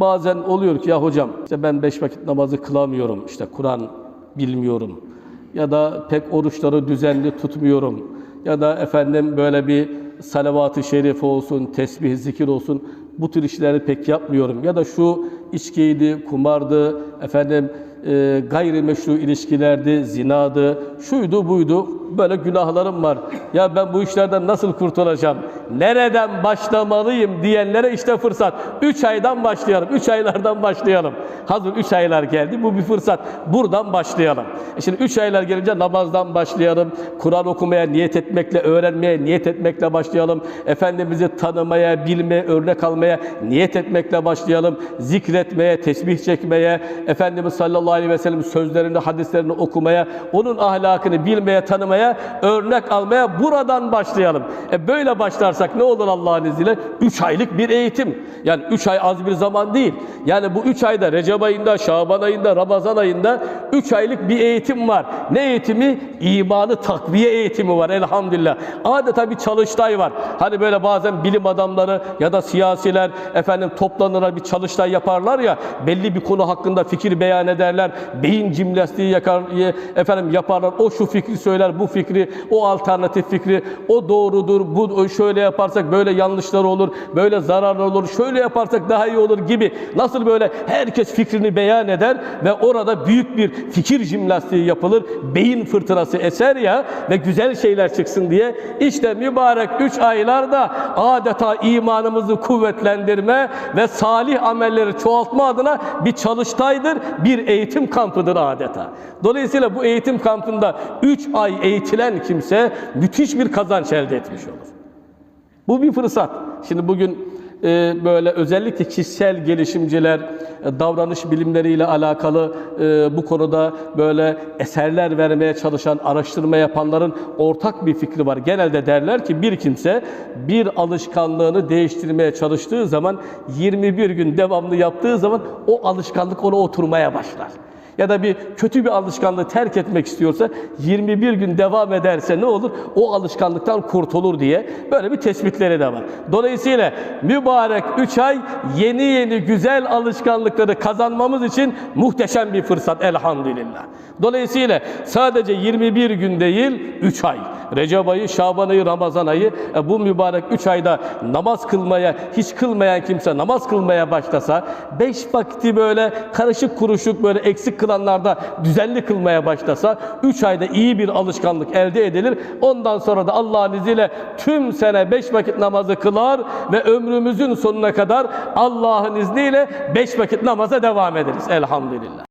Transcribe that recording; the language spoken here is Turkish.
bazen oluyor ki ya hocam işte ben beş vakit namazı kılamıyorum. işte Kur'an bilmiyorum. Ya da pek oruçları düzenli tutmuyorum. Ya da efendim böyle bir salavat-ı şerif olsun, tesbih, zikir olsun. Bu tür işleri pek yapmıyorum. Ya da şu içkiydi, kumardı, efendim e, gayrimeşru ilişkilerdi, zinadı, şuydu buydu. Böyle günahlarım var. Ya ben bu işlerden nasıl kurtulacağım? Nereden başlamalıyım diyenlere işte fırsat. Üç aydan başlayalım. Üç aylardan başlayalım. Hazır üç aylar geldi. Bu bir fırsat. Buradan başlayalım. E şimdi üç aylar gelince namazdan başlayalım. Kur'an okumaya niyet etmekle, öğrenmeye niyet etmekle başlayalım. Efendimiz'i tanımaya, bilmeye, örnek almaya niyet etmekle başlayalım. Zikretmeye, tesbih çekmeye, Efendimiz sallallahu aleyhi ve sellem sözlerini, hadislerini okumaya, onun ahlakını bilmeye, tanımaya, örnek almaya buradan başlayalım. E böyle başlarsak ne olur Allah'ın izniyle? Üç aylık bir eğitim. Yani üç ay az bir zaman değil. Yani bu üç ayda Recep ayında, Şaban ayında, Ramazan ayında üç aylık bir eğitim var. Ne eğitimi? İmanı takviye eğitimi var elhamdülillah. Adeta bir çalıştay var. Hani böyle bazen bilim adamları ya da siyasiler efendim toplanırlar bir çalıştay yaparlar ya belli bir konu hakkında fikir beyan ederler. Beyin jimnastiği yakar, efendim yaparlar. O şu fikri söyler, bu fikri, o alternatif fikri, o doğrudur, bu şöyle yaparsak böyle yanlışlar olur, böyle zararlı olur, şöyle yaparsak daha iyi olur gibi. Nasıl böyle herkes fikrini beyan eder ve orada büyük bir fikir jimnastiği yapılır. Beyin fırtınası eser ya ve güzel şeyler çıksın diye. İşte mübarek üç aylarda adeta imanımızı kuvvetlendirme ve salih amelleri çoğaltma adına bir çalıştaydır, bir eğitim kampıdır adeta. Dolayısıyla bu eğitim kampında 3 ay eğitilen kimse müthiş bir kazanç elde etmiş olur. Bu bir fırsat. Şimdi bugün e, böyle özellikle kişisel gelişimciler, e, davranış bilimleriyle alakalı e, bu konuda böyle eserler vermeye çalışan, araştırma yapanların ortak bir fikri var. Genelde derler ki bir kimse bir alışkanlığını değiştirmeye çalıştığı zaman 21 gün devamlı yaptığı zaman o alışkanlık ona oturmaya başlar ya da bir kötü bir alışkanlığı terk etmek istiyorsa 21 gün devam ederse ne olur? O alışkanlıktan kurtulur diye böyle bir tespitleri de var. Dolayısıyla mübarek 3 ay yeni yeni güzel alışkanlıkları kazanmamız için muhteşem bir fırsat elhamdülillah. Dolayısıyla sadece 21 gün değil 3 ay. Recep ayı, Şaban ayı, Ramazan ayı e, bu mübarek 3 ayda namaz kılmaya, hiç kılmayan kimse namaz kılmaya başlasa, 5 vakti böyle karışık kuruşuk böyle eksik kılanlarda düzenli kılmaya başlasa, 3 ayda iyi bir alışkanlık elde edilir. Ondan sonra da Allah'ın izniyle tüm sene 5 vakit namazı kılar ve ömrümüzün sonuna kadar Allah'ın izniyle 5 vakit namaza devam ederiz elhamdülillah.